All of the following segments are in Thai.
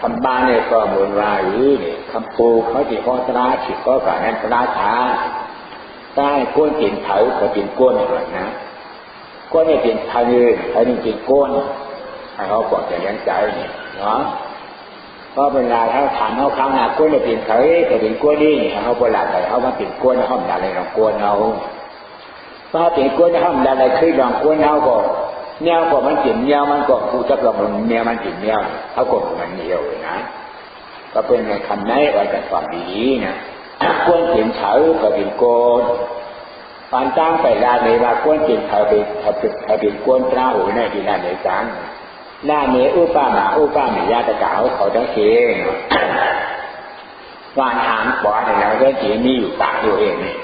คำบ้านเนี่ยก็เหมือนว่าหรือเนี่คำปูเขาที่พ่อตราฉิก็กับนั้นตราชาใต้ก้นเปลี่ยนเผาก็เปลี่ยนก้นเหมือนนะก้นเนี่ยเปลี่ยนพายืนพายืนเปลี่ยนก้นให้เขาบอกจะเลี้ยงใจเนี่ยเนาะเพราะเวลาเขาถามเขาครั้งหน้าก้นเนี่ยเปลี่ยนเผาแต่เปลี่ยนก้นนี่เขาโบราณเลยเขามาเปลี่ยนก้นเขาไม่ได้เลยเราก้นเอาพอเปลี่ยนก้นเขาไม่ได้เลยคือลองก้นเขาก็ แนวก็มันเปลี่ยนแนวมันก็ผู้จับลองมันแนวมันเปลี่ยนแนวเขาก็มันเดียวนะ ก็เป็นในคำไหนไว่าจะฟังดีนะก้นเปลี่ยนเผาก็เปลี่ยนก้นปานจ้างไปลาในว่าก้นเปลี่ยนเผาไปเผาเป็นก้นต้าหูในที่นั่นในจังหน้าเนอุปามาอุปามียาตะกาวเขาต้องเองวานหางขวาเนี่ยเราเรื่องจีมีอยู่ตากอยู่เองนี่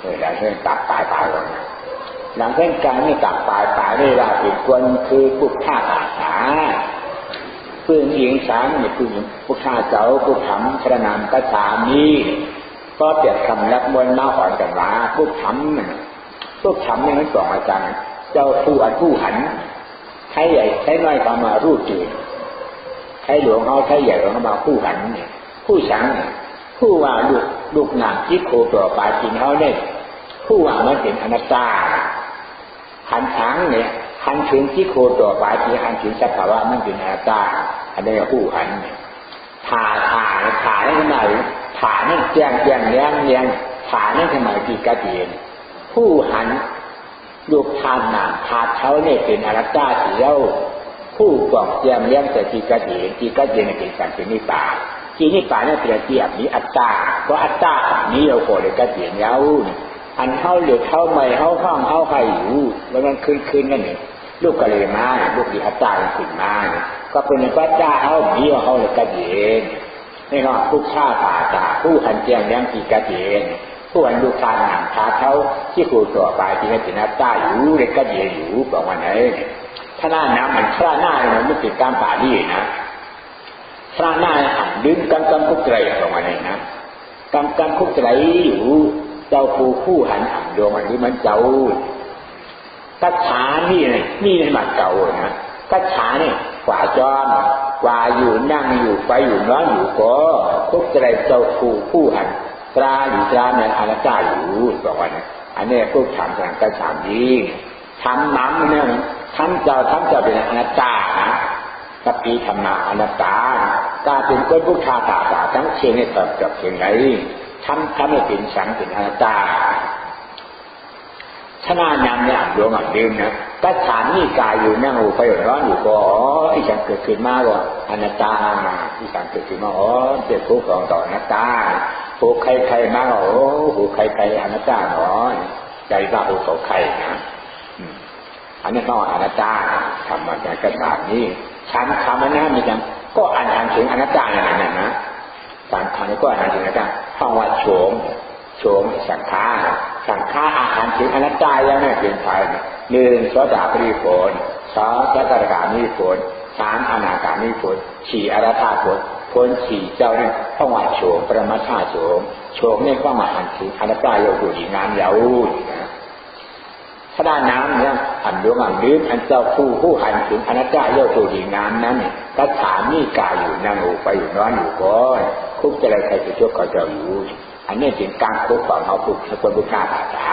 เออแล้วเรื่องตักตายตายลง หลังเส้นกางนี่ตักตายตายได้ว่าเป็นคนคือพุทธาตาสาพึ่งเอียงสามเนี่ยพึ่งพุทธาเจ้าพุทธรรมพระนามกษามีก็เปรียบคำรับมวลมาหอนกันว่าพุทธรรมพุทธมเนี่ยมันบอกอาจารย์ เจ้าผู้อันผู้หันใช้ใหญ่ใช้น้อยก็มารูดจืดใช้หลวงเขาใช้ใหญ่เขามาผู้หันเนี่ยผู้สังผู้ว่าลูกลูกหนักที่โคตัวปลาจินเขาเนี่ยผู้ว่ามันเป็นอนัตตา หันช้างเนี่ยหันถึงที่โคตัวปลาจีหันถึงสภาวะมันเป็นอนัตตาอันนี้ผู้หันถ่าถ่าถ่านี่ทำไมถ่านี่แจ้งแจ้งเลี้ยงเลี้ยงถ่านี่ทำไมที่กระเดียนผู้หันลูกทานหนาทาเขาเนี่ยเป็นอนัตตาสีเล่าผู้กองเจียมเลี้ยงแต่ที่กระเดียนที่กระเดียนเป็นสันตินิปาที่นี่ป่าเนี่ยเปรียบเทียบนี้อัตตาเพราะอัตตานี้เราโกเลยกระเดียนเย้า อันเข้าเหลือเข้าไม่เข้าห้องเข้าใครอยู่แล้วมันคืนคืนนั่นเองลูกกะเลยมาลูกดีอัตตาขึ้นมาก็เป็นพระเจ้าเอามีเขาเลยกระเดียนนี่เนาะผู้ฆ่าป่าตาผู้หันเจียงเลี้ยงทีกระเดนผู้หันลูกานหนังทาเขาที่คูตัวไปที่นี่เป็นอัตตาอยู่เลยกระเดียนอยู่บอกว่าไหนถ้าหน้าน้ำมันถ้าหน้ามันไม่ติดการป่าดีนะพระนาหันดึงกำกำคุกไรออกมาเลยนะกำกำคุกไรอยู่ จ้าผู้ผู้หันดวงมันนี้มันเจ้ากัจฉานี่เลยนี่ในมันเก่านะกัจฉาเนี่ยกว่าจอมกว่าอยู่นั่งอยู่ไปอยู่นอนอยู่ก็คุกไรเจ้าผู้ผู้หันตราหรือตราเนี่ยอนัตตาอยู่บอกว่านะอันนี้พวกถามทางกัจฉานี้ทำน้ำเนี่ยทำเจ้าทำเจ้าเป็นอนัตตานะสปีธรรมะอนัตตาการเป็นคนพุทธาตาตาทั้งเชียงให้กับกับเชียงไหน ทำทำให้เป็นสังเป็นอนัตาชนะนำเนี่ยดวงอะดื่มนะก็ฐานนี่กายอยู่นั่งอยู่ไปร้อนอยู่ก็อ๋ออีสังเกิดขึ้นมาว่าอนัตตาอีสังเกิดขึ้นมาอ๋อเจ็บทุกข์ของต่ออนัตตาผูกใครใครมาโอ้ผูกใครใครอนัตตาหนอใจว่าผูกเขาใครนะอันนี้ต้องอนัตตาทำมาจากกระดาษนี้ชั้นคำนั้นมีจังก็อ่านอ่านถึงอนัตตาอย่างนั้นนะ การคำนี้ก็อ่านถึงอนัตตาห้องว่าโฉมโฉมสังขารสังขารอาหารถึงอนัตตายังไม่เป็นไทยหนึ่งสดาปริผลสองสัตตกามีผลสามอนาคามีผลสี่อรัตาผลผลสี่เจ้าเนี่ยห้องว่าโฉมปรมาชาโฉมโฉมเนี่ยก็มาอ่านถึงอนัตตาโยกุดีงามยาวนะถ้าด้านน้ำเนี่ยอันดวงอันลื้นอันเจ้าผู้ผู้หันถึงอนัตตาเย่าตัวดีงามนั้นก็ถามีกายอยู่นั่งอยู่ไปอยู่นอนอยู่ก่อน คุกจะอะไรใครจะช่วยเขาเจ้าอยู่อันนี้ถึงการคุกของเขาคุกสกุลบุคคาภาษา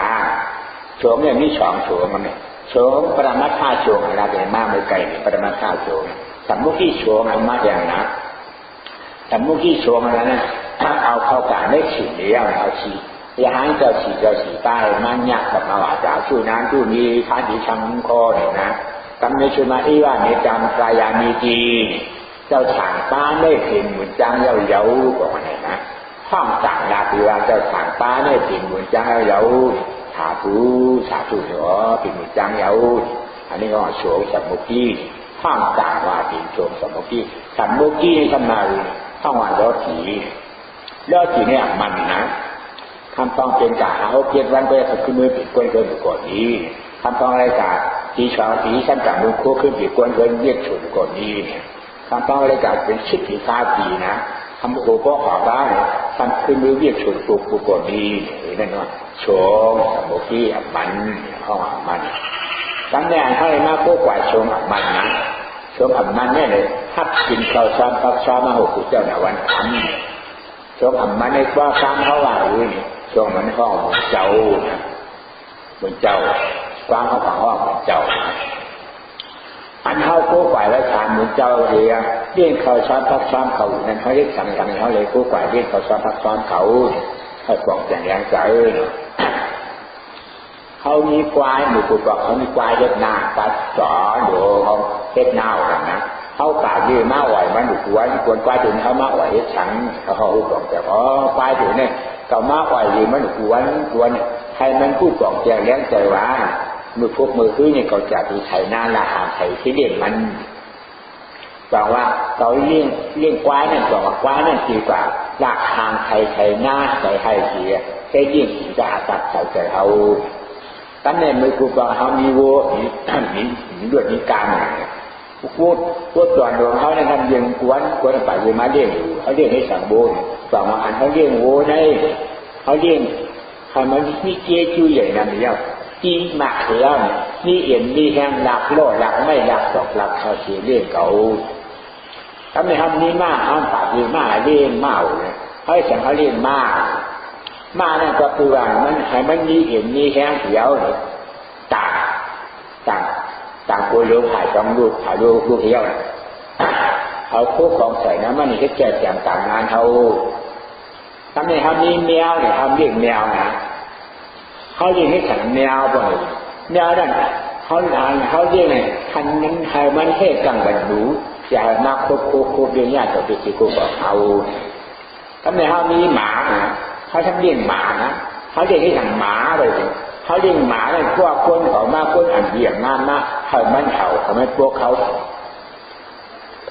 โฉมเนี่ยมีสองโฉมมันเนี่ยโฉมปรมาชาโฉมอะไรเป็นมากไม่ไกลนี่ปรมาชาโฉมสมมุติโฉมอันมากอย่างนะสมมุติโฉมอะไรนะเอาเข้ากาได้ฉีดเลี้ยวเอาฉีดยหางเจ้าฉีดเจ้าฉีดใต้มันยากกับมาว่าจากชูน้ำชูมีท้านดีชังคอเนี่ยนะกำเนิดชุมาอีว่าเนจามกายามีจี เจ้าฉางป้าได้เห็นเหมือนจังเย้าเย้าบอกว่าไหนนะห้องต่างลาปีว่าเจ้าฉางป้าได้เห็นเหมือนจังเย้าเย้าถาผูสาธุเหรอเป็นเหมือนจังเย้าอันนี้ก็โฉมสมุกีห้องต่างว่าเป็นโฉมสมุกีสัมมุกีทำไมห้องว่าล้อถีล้อถีเนี่ยมันนะคำต้องเป็นกาเอาเพียรวันก็จะขึ้นมือผิดกวนเกินก่อนนี้คำต้องอะไรกาทีชาวทีชั้นกับมือโคขึ้นผิดกวนเกินเรียกฉุนก่อนนี้ คำต้องอะไรกาเป็นชิดผีฟ้าผีนะคำโอ้ก็ขอบ้านขึ้นมือเรียกฉุนปุกปุกก่อนนี้นั่นว่าโฉมสมุทีอับมันห้องอับมันตำแหน่งให้มาพวกกว่าโฉมอับมันนะโฉมอับมันเนี่ยเลยทับกินข้าวซ้ำพักซ้ำมาหกขุเจ้าหน้าวันทำช่วงทำมันในว่าซ้ำเขาว่าอื่นช่วงมันห้องเจ้าบนเจ้ากว้างเขาฝังห้องเจ้า อันเขาคู่ฝ่ายและชานเหมือนเจ้าเรียเลี้ยงเขาซ้อนพักซ้อนเขานั่นเขาเรียกสั่งสั่งเขาเลยคู่ฝ่ายเลี้ยงเขาซ้อนพักซ้อนเขาให้กล่องแจงแรงใจเขามีควายหมู่ปุบอกเขามีควายเล็ดนาปัดสอดูเขาเล็ดนากันนะเขาปากยืนมาไหวมันดูควายควรควายถึงเขามาไหวฉันเขาเขาบอกแต่อ๋อควายถึงเนี่ยเขามาไหวยืนมันดูควายควรให้มันผู้กล่องแจงแรงใจว่า มือพวกมือคือเนี่ยเขาจะดูไถหน้าละหาไถที่เด่นมันบอกว่าเขาเลี้ยงเลี้ยงควายนั่นบอกว่าควายนั่นดีกว่าลากทางไถไถหน้าไถไถเสียแค่ยิ่งจะอาตัดใส่ใจเอาตั้งแต่มือกูบอกเขามีโวมีมีมีด้วยมีการพูดพูดตอนของเขาในทำยังกวนกวนไปยังมาเลี้ยงอยู่เขาเลี้ยงให้สังโบนบอกว่าอันเขาเลี้ยงโวในเขาเลี้ยงทำมันมีเกจูใหญ่นั่นเดียว จีหมักแล้วนี่เอ็นนี่แห้งหลักโลหลักไม่หลักตกหลักเขาเสียเลี้ยงเขาถ้าไม่ทำนี้มากห้ามปากนี้มากเลี้ยงเมาเลยเขาสั่งเขาเลี้ยงมาก มานั่นก็คือว่ามันให้มันมีเอ็นมีแห้งเขียวเนี่ยต่างต่างต่างตัวเรือถ่ายต้องลูกถ่ายลูกลูกเขียวเขาคู่ของใส่น้ำมันนี่ก็แก่แจ่มต่างงานเขาทำไมทำนี้แมวเนี่ยทำเลี้ยงแมวนะ เขาเรียกให้ขันแมวบ่อยแมวนั่นเขาอ่านเขาเรียกไงคันนั้นให้มันเท่กังบันดูอย่ามาโคโคโคเบียญากติตัวติโกบอกเอาทำไมเขามีหมานะเขาทำเลี้ยงหมานะเขาเรียกให้ขันหมาเลยเขาเลี้ยงหมาเนี่ยพวกคนเขามาคนอันเบี่ยงงานมาเขามันเขาเขาไม่พวกเขา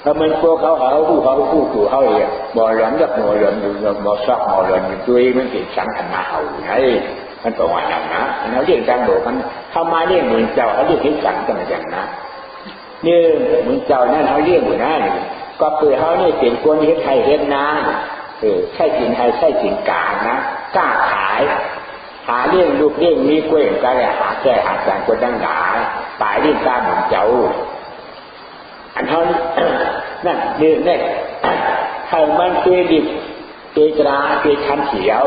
ถ้ามันพวกเขาเขาผู้เขาผู้ถูเขาเองบ่อหลอนกับบ่หลอนอยู่บ่ซอกบ่หลอนอยู่ด้วยมันเป็นสังขันมาเขาไง มันก็ว่าอย่างนะเราเรียกจังโดมันเข้ามาเรียกเหมือนเจ้าเขาเรียกเห็นสังกันอย่างนะนี่เหมือนเจ้านั่นเขาเรียกเหมือนนั่นก็เปิดเขาเนี่ยเป็นคนเฮ็ดไทยเฮ็ดนาเออใช่จริงไทยใช่จริงกานะกล้าขาย หาเรื่องลูกเรื่องมีกล้วยกันเลยหาแก้หาสารคนดังหลายปลายเรื่องกล้าเหมือนเจ้า อันเขานั่นเรื่องนี่ยเขามันเกดิบเกจราเกชันเขียว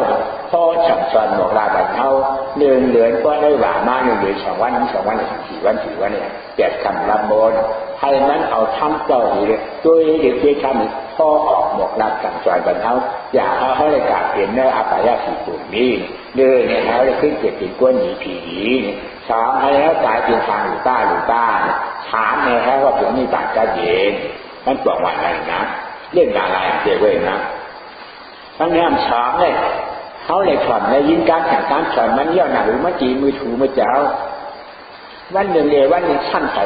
พ่อฉันสอนบอกลาบันเท่าเดือนเดือนก็ได้หวามากหนึ่งเดือนสองวันสองวันสี่วันสี่วันเนี่ยแจกคำลำบนให้นั้นเอาทำเจ้าดีเลยด้วยเด็กเกชันพ่อออกบอกลาสั่งสอนบันเท่าอย่าเขาให้ได้กาเปลี่ยนเนื้ออาปายาสีกลุ่มนี้เดือนเนี่ยเขาได้ขึ้นเกิดเป็นก้นหนีผีสามให้แล้วตายเป็นทางหรือต้าหรือต้าถามเนี่ยให้ว่าผมมีบาดจะเย็นมันบอกว่าอะไรนะเรื่องอะไรเจ๊เว้ยนะทั้งนี้สามเนี่ย เขาเลยถอนเลยยินการแข่งการถอนมันเยี่ยวหนาหรือมาจีมือถูมือเจ้า วันหนึ่งเลยวันหนึ่งชั้นไถ่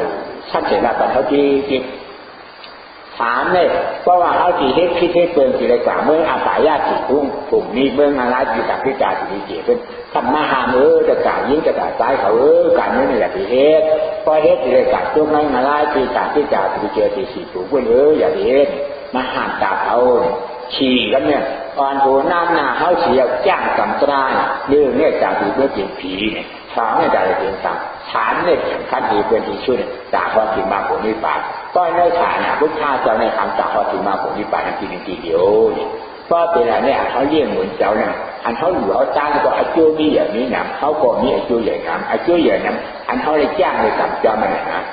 ชั้นเสร็จแล้วแต่เขาจีจีถามเลยเพราะว่าเขาจีเฮ็ดคิดเฮ็ดเปิงจีเลยกว่าเมื่ออาสายาติทุ่งกลุ่มนี้เมืองอะไรอยู่กับพิจารณ์จีเป็นทำมาหามเออจะกายิ่งจะกาซ้ายเขาเออการนี้นี่แหละที่เฮ็ดพอเฮ็ดจีเลยกาจุ่มไม่มาไล่จีการพิจารณ์จีเจอจีสีถูกเว้ยเอออย่าเฮ็ดมาห้ามตาเขาฉี่กันเนี่ย อ่อนหัวน้ำหน้าเขาเฉียจ้างกำตรายเรื่องเนี่ยจากที่เมื่อเป็นผีเนี่ยถามเนี่ยจะเป็นต่างฐานเนี่ยขั้นที่เป็นที่ช่วยจากพอถึงมาผลนิพพานก็ในฐานน่ะพุทธาเจ้าในคำจากพอถึงมาผลนิพพานทีนึงทีเดียวเพราะเป็นอะไรเนี่ยเขาเรียกเหมือนเจ้าเนี่ยอันเขาอยู่เขาจ้างก็อาจุมีอย่างนี้นะเขาก็มีอาจุใหญ่นำอาจุใหญ่นำอันเขาเลยจ้างเลยกับเจ้ามันนะ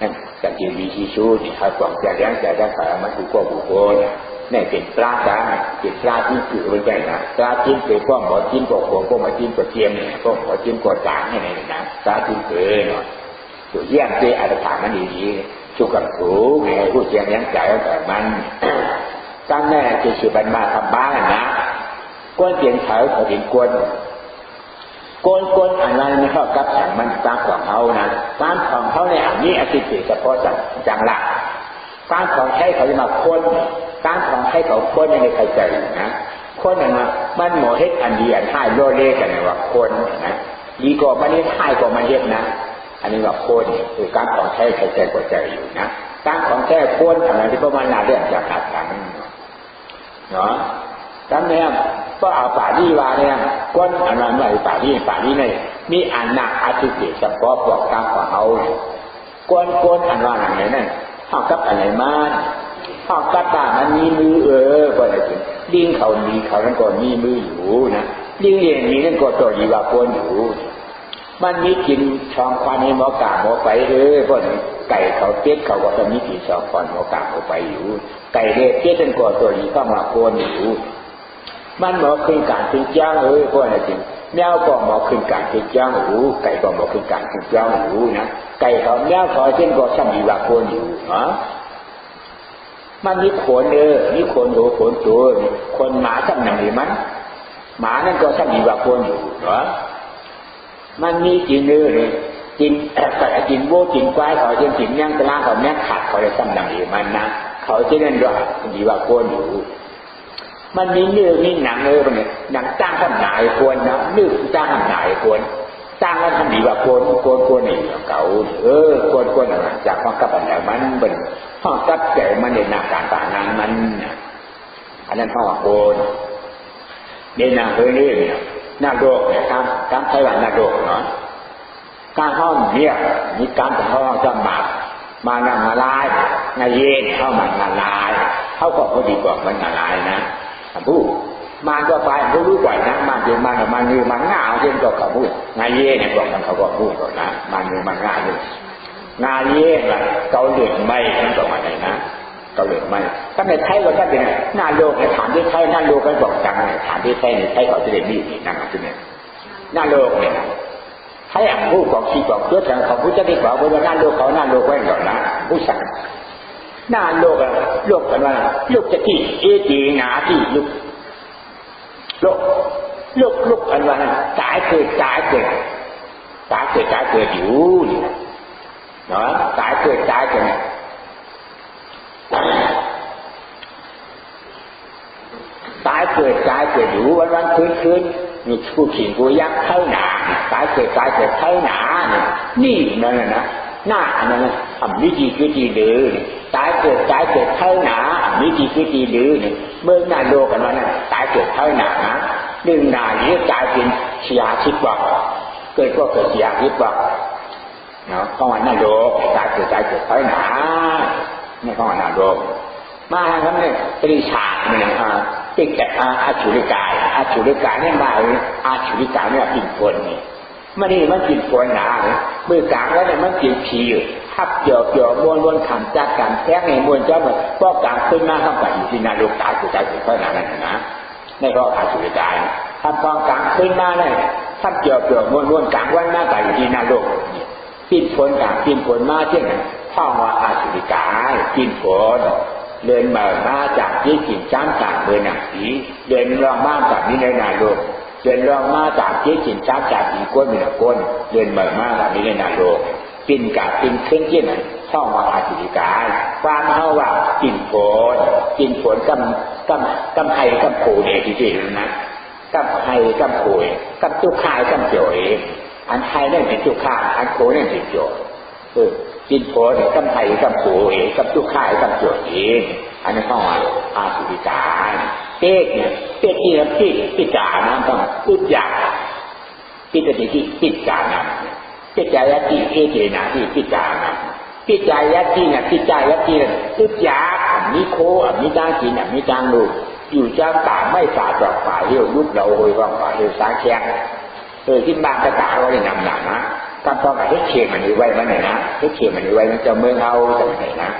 นั่นจากที่วิธีชูที่เขาบอกจะเลี้ยงจะได้ขายมันถูกก็บุคคล นี่เป็นปลาจ้าเป็นปลาที่คือเป็นไงนะปลาจิ้มเป็นพวกหมอจิ้มกบหัวพวกมาจิ้มกบเทียมเนี่ยพวกหมอจิ้มกบจางนี่นะปลาจิ้มเกลือเนาะตัวเยี่ยมเจ้อาจจะถามันดีชุกับถูไงผู้เชียงยังใจแต่มันตั้งแน่จะสืบันมาทำบ้านนะก้นเตียงเฉาเขาถึงก้นก้นก้นอันนั้นไม่เข้ากับฉันมันตามของเขานะตามของเขาในอันนี้อธิเสเฉพาะจังจังละการของใช้เขาจะมาค้น การของใช้เขาค้นในใครใจนะค้นนะนะมันหมอเฮ็ดอันดีอันท้ายโลเลกันนะว่าค้นนะดีกว่ามันนี้ท้ายกว่ามันเฮ็ดนะ อันนี้ว่าค้นคือการของใช้ใครใจกว่าใจอยู่นะการของแท้ค้นอะไรที่ประมาณนาเรื่องจากขาดกันเนาะตั้งนี่ยก็เอาป่าดีวาเนี่ยก้นอันนั้นไม่ป่าดีป่าดีเนี่ยมีอันหนักอาทิตย์เฉพาะบอกการของเขาก้นก้นอันว่าอะไรนั่นเท่ากับอะไรมา ห้องกระตามันมีมือเออก็ได้จริงลิงเขามีเขานั้นก็มีมืออยู่นะลิงเองมีนั่นก็ตัวยีว่าโกนอยู่ มันมีกินช่องควันให้หมอกาหมอไปเออเพราะไก่เขาเตี้ยเขาก็จะมีกินช่องควันหมอกาหมอไปอยู่ ไก่เด็กเตี้ยเป็นก็ตัวยีก็มาโกนอยู่มันหมอขึ้นการขึ้นจ้างเออพราะอะไรจริงแมวก็หมอขึ้นการขึ้นจ้างหูไก่ก็หมอขึ้นการขึ้นจ้างหูนะไก่เขาแมวเขาเช่นก็ช่างมีว่าโกนอยู่ฮะ มันมีขนเออมีขนหัวขนตัวคนหมาจำหนังหรือมันหมานั่นก็ช่งมีว่าโกนอยู่เหรอมันมีกินเนื้อเลยกินแต่กินโบกินควายเขาจะกินย่างกระลาเขาแม่ขาดเขาเลยจำหนังหรือมันนะเขาจะนั่นด้วยมีว่าโกนอยู่มันมีเนื้อมีหนังเออเนี่ยหนังจ้างทำหนายควรนะเนื้อจ้างทำหนายควร จ้างแล้วทำดีว่าควรควรควรนี่เก่าเออควรควรอะไรจากความกับอะไรมันเป็นห้องกับแก่มันในหน้าการต่างงานมันอันนั้นห้องโคนเดนาเฮนี่เนี่ยหน้าโลกเนี่ยการการใช้วันหน้าโลกเนาะการห้องเนี่ยมีการแต่ห้องจำบามานามาลายงาเย็นเข้ามานาลายเขาก็พอดีกว่ามันนาลายนะผู้ มันก็ไปผู้รู้ก่อนนะมันเดียวมันมันนือมันง่าเช่นก็เขาพูดงาเย่เนี่ยบอกกันเขาก็พูดก่อนนะมันนือมันง่าเลยงาเย่ละเกาเหลืองไม่ทั้งสองอะไรนะเกาเหลืองไม่ถ้าในไทยเราจะเป็นหน้าโลกในฐานที่ไทยหน้าโลกกันบอกจังฐานที่ไทยในไทยเขาจะเรียนนี่นั่นคือเนี่ยหน้าโลกเนี่ยไทยอะผู้ของชีบอกเพื่อทางเขาผู้จะได้บอกว่าหน้าโลกเขาหน้าโลกไว้ก่อนนะผู้สั่งหน้าโลกอะโลกกันว่าโลกจะที่เอจีหนาที่ลุก ลกโลกลุกกันว่าตายเกิดตายเกิดตายเกิดตายเกิดอยู่เนาะตายเกิดตายเกิดตายเกิดตายเกิดอยู่วันวันคืนคืนมีผู้ขิงผู้ยักษ์เท่าหนาตายเกิดตายเกิดเท่าหนานี่นั่นนะ หน้าอันนั้นทำวิธีวิธีดื้อตายเกิดตายเกิดเท่าหนาวิธีวิธีดื้อเนี่ยเมื่อหน้าโลกันว่านั่นตายเกิดเท่าหนาหนึ่งนานี้ตายเป็นเชียชิดว่าเกิดก็เกิดเชียชิดว่าเนาะข้อหน้าโลกตายเกิดตายเกิดเท่าหนาไม่ยข้อหน้าโลกมาทำเนี่ยตรีฉาเนี่ยอ่าติดแต่อาชุริกายอาชุริกายเนี่ยมาอาชุริกายเนี่ยปิ่นคนเนี่ย มันนี่มันกินฝนหนาเมื่อกลางแล้วเนี่ยมันกินผีทับเกี่ยวเกี่ยวม้วนม้วนขำจากกันแท้ในม้วนเจ้ามันก็กลางขึ้นมาข้าไปอยู่ที่นาลูกตาสุดใจสุดเท่านั้นนะในก็ขาสุดใจถ้าพอกลางขึ้นมาเนี่ยทับเกี่ยวเกี่ยวม้วนม้วนกลางวันหน้าไปอยู่ที่นาลูกปินฝนกลางปินฝนมาเช่นนั้นข้าว่าอาสุริกายปินฝนเดินมามาจากที่กินจ้ามจากเบอร์หนังสีเดินรองบ้านจากนี้ในนาโลก เดินรองมาจากที่กินจ้าจากอีก้นมีหนักก้นเดินมามาจากนี้ในนาโลกปินกับปินขึ้นที่ไหนข้าว่าอาสุริกายความเท่าว่าปินฝนปินฝนกำกำกำไห้กำโผเนี่ยที่ที่นะกำไห้กำโผยกำตุกขายกำเจียอันไทยนั่นเป็นตุกขาอันโผนั่นเป็นโจยเออกินโผเนี่ยกำไห้กำโผเองกำตุกขายกำเจียเองอันนี้ช่อาสุริกายเต๊กเนี่ยเต๊กที่เราพิพิจารณาต้องอุจจาพิจารณาที่พิจาร ณาพิจารณาที่เอเจนาที่พิจารณาพิจารณาที่เนี่ยพิจารณาที่อุจจาอันนี้โคอันนี้จ้างกินอันนี้จ้างลูกอยู่จ้างตาไม่ฝ่าดอกฝ่าเหี้ยวลุกเราโวยว่างฝ่าเหี้ยวสาแข้งเออที่บ้านกระตาเราได้นำหนักนะการต้องการให้เชียมันนี้ไว้มันไหนนะให้เชียมันนี้ไว้มันจะเมืองเอาจะไหนนะ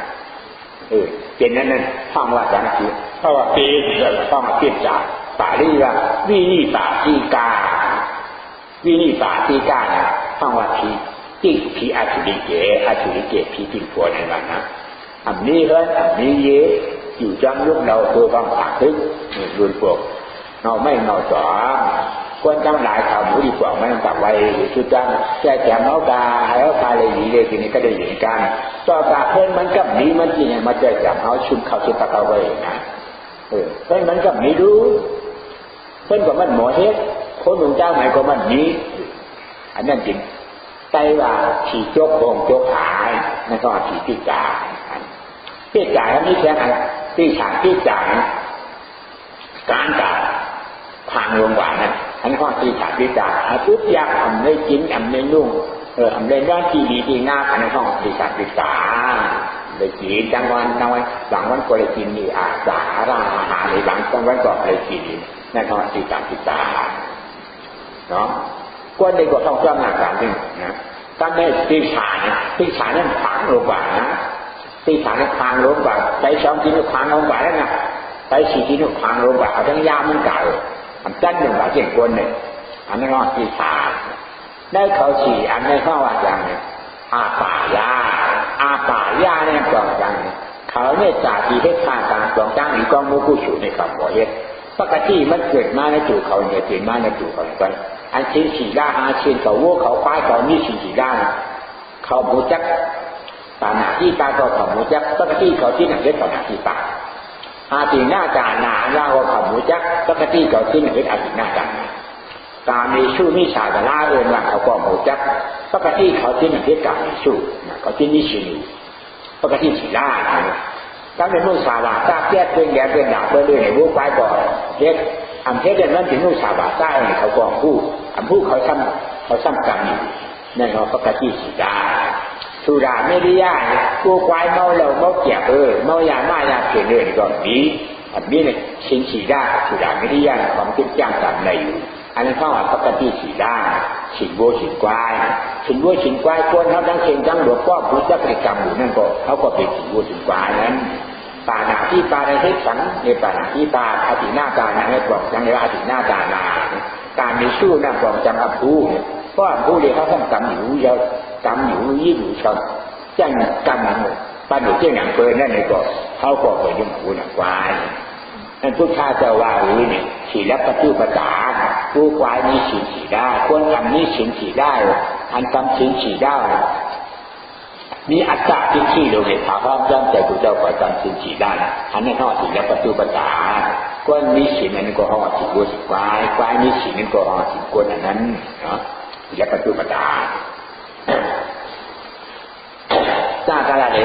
เออเป็นนั้นนั่นฟังว่าจังสีเพราะว่าปีต้องเปลี่ยนจากป่าลีว่าวินิปาทีกา วินิปาทีกาเนี่ยฟังว่าทีที่พีอาชุริเกอาชุริเกพีติพวในวันนะอันนี้เฮ้ยอันนี้เยอยู่จังยุคเราตัวฟังปากทึกรุนพวกเราไม่เราจ๋อ ควรจำหลายข่าวหมูดีกว่าไม่ต้องตับไว้ชุดจังแก่แก่เมากาให้เอากาเลยหนีเลยทีนี้ก็ได้เห็นกันต่อกาเพื่อนมันกับนี้มันจริงมาเจอจับเอาชุมเขาชุดตะเขาไว้นะเออเพื่อนมันกับนี้ดูเพื่อนกับมันหมอเฮ็ดคนหนุ่มเจ้าไหนก็มันนี้อันนั้นจริงไตว่าผีโจกโงโจกหายนั่นก็ผีพิจารพิจารนี่แค่ไหนพิจารพิจารการจัดทางลงหวานนะอันข้อที่ฉาพิจารอาปุ๊บยากทำได้กินทำได้นุ่งเออทำได้ด้านที่ดีที่งามอันนั้นข้อที่ฉาพิจารเลยกินกลางวันกลางวันหลังวันก็เลยกินนี่อาสาราอาหารในหลังกลางวันก็เลยกินนั่นเขาติตาติตาเนาะกวนในก็ต้องจ้องหน้าการนึงนะถ้าไม่ตีฉานตีฉานนั่นพังลงกว่านะตีฉานนั่นพังลงกว่าใช้ช้อนกินพังลงกว่าแล้วนะใช้สีกินพังลงกว่าเอาทั้งยามันเก่า อันจันหนึ่งบาทเจ็ดคนเนี่ยอันนั้นก็ตีฉาได้เขาฉี่อันนี้เขาว่าอย่างเนี่ยอาป่ายาอาป่ายาเนี่ยกองจังเขาเนี่ยจากที่ให้ทางการกองจังหรือกองมูกู้ชูในคำบอกเฮ็ดปกติมันเกิดมาในจู่เขาเนี่ยเกิดมาในจู่เขาไปอันเชิ้นสีด้าอาชิ้นเขาวัวเขาควายเขานี่ชิ้นสีด้าเขาบูจักตาหนาที่ตาก็เขาบูจักปกติเขาที่ไหนเล็กเขาหนาที่ตา อาตีหน้าจานาล่าเขาบูจักปกติเขาที่หนังเล็กอาตีหน้าจาตามีชู้มีชาแต่ล่าเอินว่าเขาก็บูจักปกติเขาที่หนังเล็กกับมีชู้เขาที่นี่ชินีปกติสีด้าถ้าเป็นนุ่งสาบาตาแก้เป็นแก่เป็นดาบเป็นเรื่องในวัวควายก่อนเล็กอันเทศเดนนั้นถึงนุ่งสาบาตาเขากองผู้อันผู้เขาซ้ำเขาซ้ำกันอยู่นั่นเขาปกติสีด้า สุราไม่ได้ยากกูควายเมาเราเมาเกียบเออเมายามายาเขียนเลยก็มีอันนี้เนี่ยชินสีด้าสุราไม่ได้ยากความคิดจ้างตามในอยู่อันนั้นเขาว่าปกติสีด้าฉินโบฉินควายฉินโบฉินควายคนเขาทั้งเชียงทั้งหลวงพ่อพุทธกิจกรรมอยู่นั่นก็เขาก็เป็นฉินโบฉินควายนั้นปาหนาที่ปาในเทศสังในปาหนาที่ปาอาติหน้าตานาให้บอกจังเลยอาติหน้าตานาการมีสู้นั่งบอกจังอับผู้เพราะอับผู้เนี่ยเขาต้องกำอยู่เยอะ ขาก็ไปยุ่งผู้หนังควายนั่นพุทธาเจ้าว่าหรือเนี่ยฉีและปฏิปทาผู้ควายมีฉีฉีได้ควรทำนี้ฉีฉีได้อันทำฉีฉีได้มีอัตตาที่ขี้ลงในถาพร้อมย่อมใจผู้เจ้าก่อจำฉีฉีได้อันนี้เขาฉีและปฏิปทาควรมีฉีนั้นก็ห่อฉีวัวฉีควายควายมีฉีนั้นก็ห่อฉีกวนอันนั้นเนาะและปฏิปทาสร้างการะไร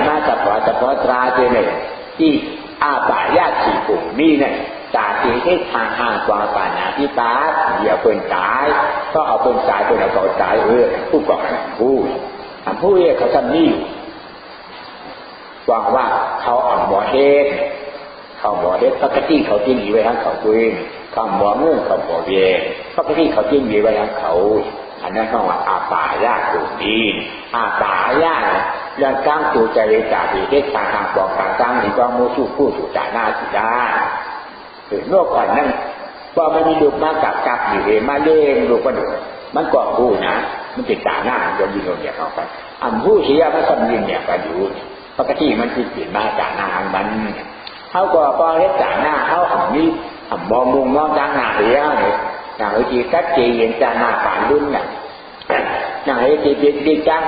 มาจับพอจับพอตราเจเนที่อาปายาสีปุ่มนี่เนี่ยจากที่ให้ทางห่างกว่าป่านาที่ตาเดี๋ยวเป็นตาย ก็เอาเป็นตายเป็นเอาต่อตายเออผู้ก่อนผู้ผู้เอกเขาทำนี่หวังว่าเขาอ่อนบ่อเฮ็ดเขาบ่อเฮ็ดปกติเขาจิ้งอยู่ไว้ทั้งเขาคุยเขาบ่อเงื่อนเขาบ่อเวียปกติเขาจิ้งอยู่ไว้ทั้งเขา อันนั้นเขาว่าอาปายาตุดีอาปายาเรื่องกลางตัวใจเลยจารีเฮ็ดทางทางบอกทางกลางนี่ก็มูสู้ผู้สู่จ่านาสิได้โลกก่อนนั่นพอมันมีลูกมากับกับอยู่เองมาเล่งลูกก็ดูมันกอผู้นะมันติดตาหน้าโยนยิงโยนเนี่ยเข้าไปอันผู้เสียมันสำยิงเนี่ยก็อยู่ปกติมันติดติดมาจากหน้ามันเขาก็พอเล็กจากหน้าเขาอันนี้อันมองมุงมองจากหน้าเดียวเนี่ย อย่างที่กัดเจียนจากหน้าป่านรุ่นเนี่ยอย่างที่จีจีจัง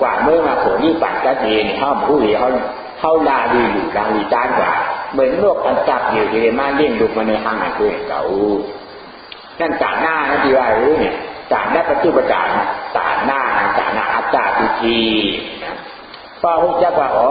กว่าเมื่อมาผลนี่ป่านกัดเจียนเขาผู้เสีเขาเขาลาดีอยู่ลาดีจ้านกว่าเหมือนโลกอันจับอยู่ที่เรามาเลี้ยงลูมาในห้างอันตัวเก่านั่นจานหน้านะที่ว่ารู้เนี่ยจานหน้าปัจจุบันจานจานหน้าจานหน้าอัตตาปิจี พอรู้จักว่าอ๋อ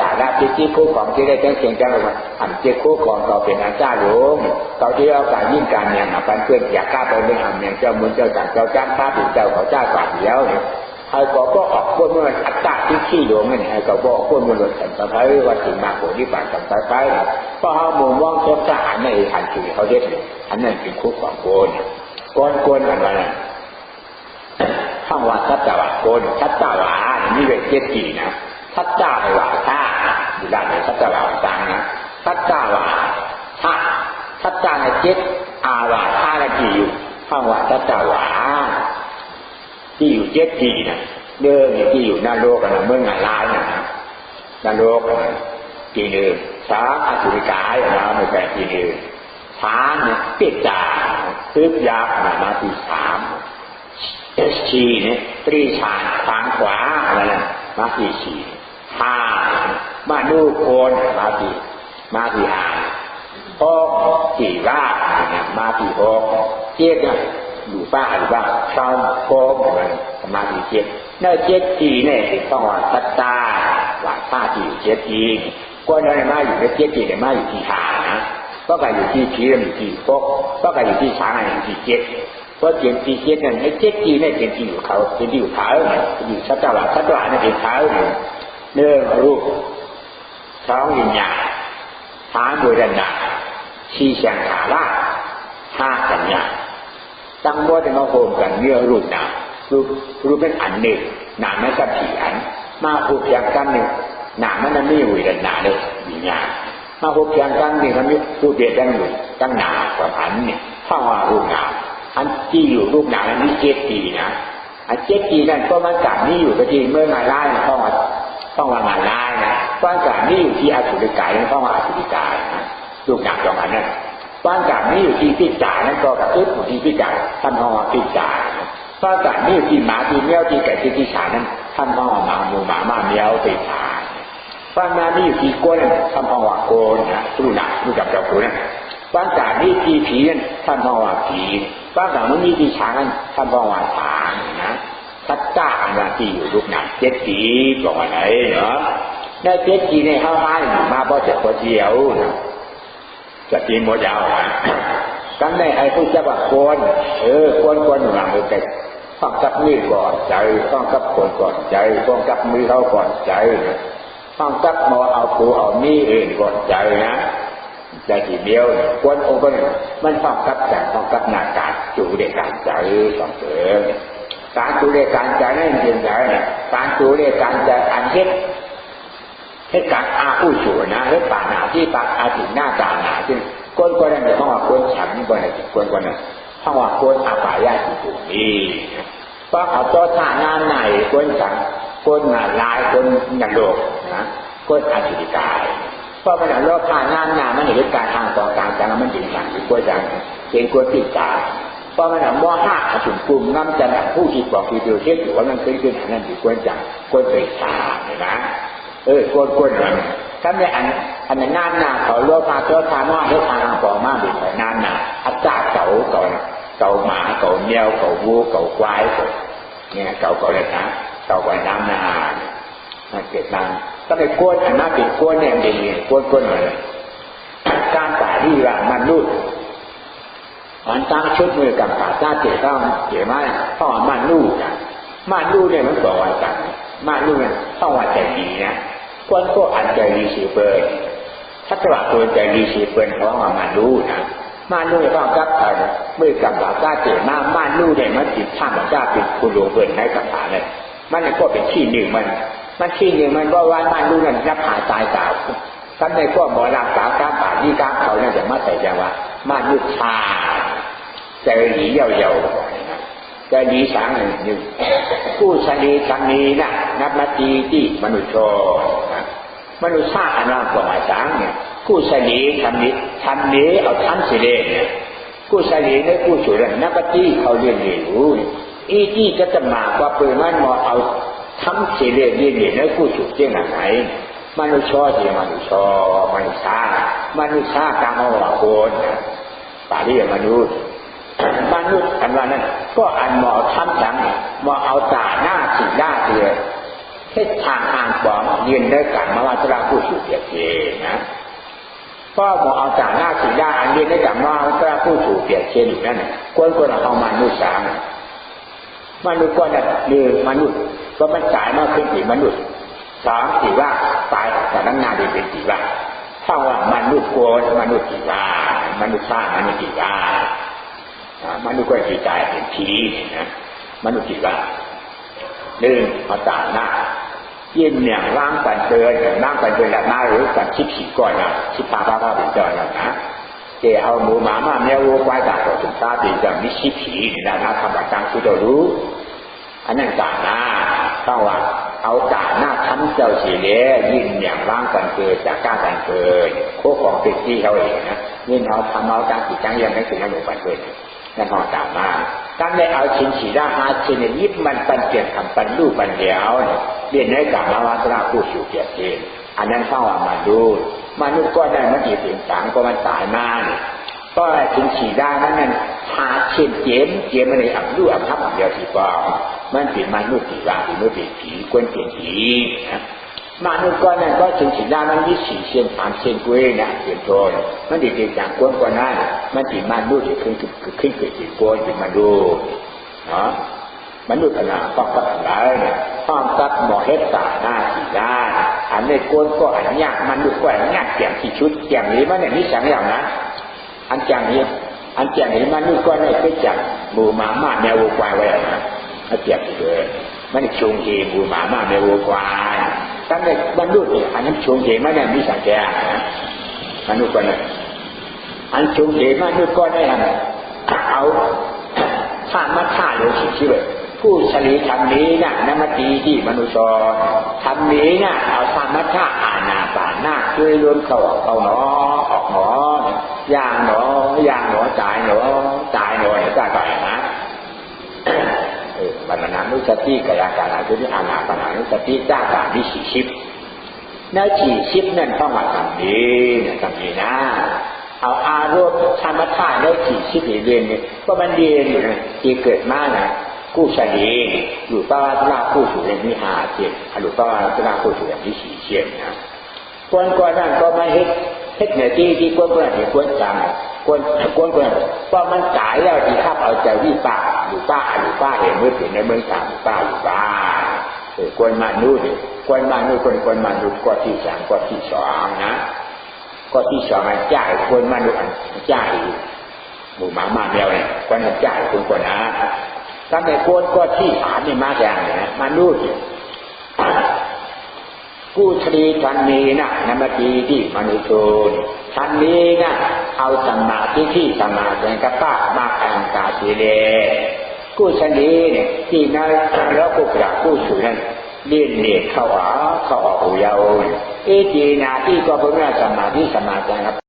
จานหน้าปิจีคู่ของที่ได้ทั้งเสียงจังว่าอันเจ้าคู่ของเขาเป็นอาจารย์หลวงเขาที่เอาการยิ่งการเนี่ยมาปันเพื่อนอยากกล้าไปเรื่องอันเนี่ยเจ้ามุนเจ้าจังเจ้าจ้างพระถึงเจ้าเขาจ้าฝ่าเดียวเนี่ยไอ้ก็ก็ออกคนเมื่ออัตตาที่ขี้หลวงนี่ไอ้ก็บอกคนมื่อหลุดสันตะไคร้ว่าถึงมาโผล่ที่ปากสันตะไคร้เพราะเขามุมว่างเจ้าทหารในหันคือเขาเด็ดอันนั้นเป็นคุกของโกนโกนโกนอะไรนะข้างว่าทัตตวะโกนทัตตวะนี่เป็นเจ็ดกี่นะทัตตาวะท่าอยู่ด้านในทัตตวะตังนะทัตตาวะท่าทัตตาในเจ็ดอาวะท่าในกี่อยู่ข้างว่าทัตตวะที่อยู่เจ็ดทีนะเดิมที่อยู่หน้าโลกนะเมื่องานลายนะหน้าโลกนะทีหนึ่งสามอสุริกายนะไม่แปลทีหนึ่งสามเนี่ยปิดจาซึบยับนะมาที่สาม ชีเนี่ยตรีชานทางขวาอะไรนะมาที่สี่ห้ามาดูโคนมาที่มาที่ห้าหกสี่ว่าเนี่ยมาที่หกเจ็ดเนี่ยอยู่ป้าหรือว่าชาวโกมอะไรสมาธิเจ็ดนั่นเจ็ดทีเนี่ยต้องตัตตาว่าท่าที่เจ็ดทีก็นั่นมาอยู่ในเจ็ดทีเนี่ยมาอยู่ที่หานะก็กลายอยู่ที่ชีรอยู่ที่ปกก็กลายอยู่ที่ช้างอยู่ที่เจ็ด เพราะเจ็ดทีเจ็ดนั่นไอ้เจ็ดทีเนี่ยเป็นที่อยู่เขาเป็นที่อยู่เท้าเนี่ยอยู่สัตตาสัตตาเนี่ยเป็นเท้าเนี่ยเนื้อรูปท้องวิญญาณท้าบุรณะชีเสียงขาล่าห้าสัญญาตั้งว่าจะมาโฮมกันเนื้อรูปนารูปรูปเป็นอันหนึ่งหนาไม่กับผีอัน มาผูกเพียงกันหนึ่งหนามันไม่อยู่ดันหนาเลยวิญญาณมาผูกเพียงกันหนึ่งมันมีรูปเดียดตั้งหนึ่งตั้งหนากว่าอันเนี่ยเข้าว่ารูปนา อันที่อยู่รูปนานั้นเจ็ดปีนะอันเจ็ดปีนั้นก็มันกลับนี่อยู่ก็จริงเมื่อมาไล่ต้องว่าต้องว่ามาไล่นะก้อนกลับนี่อยู่ที่อสุริกายนั่นต้องว่าอสุริกายนะรูปนาตรงนั้นนะก้อนกลับนี่อยู่ที่พิจารนั่นก็กับอึดอยู่ที่พิจารท่านต้องว่าพิจาก้อนกลับนี่อยู่ที่หมาที่เมี้ยวที่แก่ที่ที่ฉานั้นท่านต้องว่าหมาหมูหมามาเมี้ยวไปฉารก้อนนานี่อยู่ที่ก้นท่านต้องว่าโกนนะรูปนารูปจับจ้าคุณนะ บ้านจากนี่ที่ผีนั่นท่านพ่อว่าผีบ้านจากนี้ที่ช้างนั่นท่านพ่อว่าช้างนะทัดจ้าอันนั้นที่อยู่ลูกหนักเจ็ดปีบอกอะไรเนาะในเจ็ดปีในห้าห้ามาพอจะพอเดียวนะจะกินมดยาวนะกันในไอ้ผู้จะว่าควนเออควนควนหลังเลยแต่ต้องกับมือก่อนใจต้องกับคนก่อนใจต้องกับมือเขาก่อนใจต้องกับมอเอาปูเอามีเองก่อนใจนะ ใจทีเดียวควรองค์ก็มันต้องกับแต่ต้องกับหน้าการจูเด็กการใจต้องเสริมการจูเด็กการใจนั่นเองไงการจูเด็กการใจอันเฮ็ดเฮ็ดการอาผู้ชูนะเฮ็ดป่าหนาที่ปากอาถึงหน้าตาหนาซึ่งก้นก็ได้ในห้องว่าก้นฉันก็ได้ก้นก็ได้ห้องว่าก้นอาปายาที่ถูกนี่เพราเขาตัวท่าหน้าไหนก้นฉันก้นหน้าลายก้นหนังโลกนะก้นอาชิติกาย เพราะมันโลกผ่านน้ำนามันเห็นการทางต่อการจังมันถึงสั่งถึงกลัวจังเป็นกลัวติดตาเพราะมันหนังว่าห้าถึงกลุ่มน้ำจันทร์ผู้ที่บอกที่เดียวเทียบอยู่ว่ามันขึ้นขึ้นนั่นถึงกลัวจังกลัวติดตาเห็นไหมเออกลัวกลัวนั่นถ้าไม่อันอันนั้นน้ำนาเขาโลกพาตัวทานว่าให้ทาทางปอมาบุญไปน้ำนาอาจารย์เก่าเก่าเก่าหมาเก่าเมียวเก่าวัวเก่าควายเก่าเนี่ยเก่าเก่าเลยนะเก่าไว้น้ำนา เกิดนานก็ไปกวนอันนั้นเป็นกวนเนี่ยเดีกวนกวนเลยการป่าที่ว่ามันรูดมันตั้งชุดมือกับป่าจ้าเจ๋ต้องเจ๋มาต้องมันรูดนะมันรูดเนี่ยมันบอกว่าจังมันรูดเนี่ยต้องว่าใจดีนะกวนก็อันใจดีสีเปิดถ้าตลาดตัวใจดีสีเปิดเขาว่ามันรูดนะมันรูดต้องกับมือกับป่าจ้าเจ๋มามันรูดเนี่ยมันติดข้ามป่าจ้าติดคุณหลวงเปิดให้กับป่าเลยมันก็เป็นที่หนึ่งมัน มันที่หนึ่งมันว่าว่ามันรู้นั่นรับหาตายเปล่าท่านในพวกหมอรักษาการป่าที่กาเขาเนี่ยจะมาใส่ใจว่ามานุชาใจหนีเยาเยาใจหนีสางหนึ่งหนึ่งผู้ชนีทำนี้นะนับนาทีที่มนุษย์ชมนุษย์ชาอันนั้นกว่าสางเนี่ยผู้ชนีทำนี้ทำนี้เอาทำสิเลเนี่ยผู้ชนีในผู้สุรนับที่เขาเรียนอยู่อีที่ก็จะมากว่าเปิดมันมอเอา ทำสิเลนี่นี่ในผู้สุเจ้าไหนมนุษย์ชอเดียมนุษย์ชอมนุษย์ชามนุษย์ชากลางหัวโคนปารีมนุษย์มนุษย์อันว่านั้นก็อันหมอทำจังหมอเอาตาหน้าสีหน้าเถื่อเทศทางอ่างปอมยืนได้กันมาว่าจะผู้สุเกียรตินะก็หมอเอาตาหน้าสีหน้าอันยืนได้กันมาว่าจะผู้สุเกียรติอยู่นั่นคนคนเอามนุษย์สามมนุษย์ก็นั่นหรือมนุษย์ ก็มันจ่ายมาเป็นสี่มนุษย์สามสี่ว่าตายจากนั้นงานเป็นสี่ว่าถ้าว่ามนุษย์โกนมนุษย์สี่ว่ามนุษย์สร้างมนุษย์สี่ว่ามนุษย์ก็จีตายเป็นผีนะมนุษย์สี่ว่าหนึ่งเอาตาหน้ายิ่งเนี่ยร่างปันเตือนร่างปันเตือนละหน้าหรือปันชิบผีก่อนนะชิบพาพาพาเป็นจอยนนะเจ้าเอาหมูหมามาเมียวัวควายตาตัวสุดตาเป็นจอยมิชิผีนะนะทำแบบตั้งคุดรู้อันนั้นตาหน้า ต้องว่าเอาตาหน้าชั้นเจ้าสีเล่ยินอย่างร่างกันเกิดจากก้ากันเกิดโคของติดที่เขาเองนะยินเขาทำเอาการติดจังยังไม่ถึงนั้นหนูปันเกิดนั่นพอตามมาตั้งได้เอาชิ้นฉีด้าหาชิ้นยิบมันปันเกียรคำปันรูปปันเดียวเรียนในกามาวัตราผู้สู่เกียรติอันนั้นเข้าว่ามาดูมนุษย์ก็ได้มันอีกสิ่งต่างก็มันตายมาก ถึงฉีได้นั้นนั่นหาเช่นเจมเจมอะไรอับรูอับทับอับเดียวสีฟ้ามันเป็นมนุษย์ผีว่าเป็นมนุษย์ผีกวนเปลี่ยนผีนะมนุษย์ก็นั่นก็ถึงฉีได้มันยี่สี่เส้นสามเส้นกล้วยนะเปลี่ยนโทนมันเด็กๆอย่างกวนกว่านั้นมันเป็นมนุษย์ที่ขึ้นขึ้นเกิดสีกวนเป็นมนุษย์เนาะมนุษย์ขนาดต้องกับอะไรเนี่ยต้องกับหมอเฮ็ดตาหน้าสีด้ออันในโกนก็อันยากมันดูก็อันยากเกี่ยงที่ชุดเกี่ยงนี้มันเนี่ยนี่สังอย่างนะ อันจังนี้อันจังนี้มันดูก็ได้ไปจังหมูหมามาแมววัวควายไว้นะอันเกี่ยงเลยมันชงเฮหมูหมามาแมววัวควายตั้งแต่บรรลุเนี่ยอันนั้นชงเฮมันเนี่ยมีสังแกนะมันดูก็เนี่ยอันชงเฮมันดูก็ได้เอาข้ามาฆ่าเลยชิบๆผู้ชลีทำนี้นะนมตีที่มนุษย์ทำนี้นะเอาธรรมชาอาณาปานาช่วยรวมเข้าเข้าหนอออก อย่างหนอย่างหนอตายหนอตายหนอเนี่ยก็ได้นะบรรณานุสติกายการาจุอาณาปานานุสติจ้าการวิสีชิพในฉีชิพนั่นต้องมาทำนี้เนี่ยทำนี้นะ เอาอารมณ์ธรรมชาติในฉีชิพเรียนเนี่ยก็มันเรียนที่เกิดมานะกู้ชนีอยู่ป้าตรากู้สู่อย่างนี้หาเจ็ดหรือป้าตรากู้สู่อย่างนี้สี่เจ็ดนะควรก่อนนั่นก็มาเฮ็ดเฮ็ดเนี่ยที่ที่ควรควรเห็น ควรจำควรควรควรเพราะมันตายแล้วที่ข้าเอาใจวิป้าหรือป้าหรือป้าเห็นเมื่อถึงในเมืองตามป้าหรือป้าเออควรมานู่นควรมานู่นควรควรมาดูก้อที่สามก้อที่สองนะก้อที่สองมันจ่ายควรมาดูอันจ่ายหมูหมามาแมวเนี่ยควรจ่ายควรควรนะถ้าไม่โกนก็ที่ฐานนี่มาอย่างนะมาดูสิ ผู้ทรีทันนี้นะนามตีที่มนุษย์ทันนี้นะเอาสมาธิที่สมาธิกับป้ามาอังกาสีเลผู้ชนีเนี่ยที่นั่นแล้วกู้กระผู้สูนั้นเลียนเลียเข้าออกเข้าออกหูยาวเอจีนาที่ก็เพิ่งสมาธิสมาธิครับ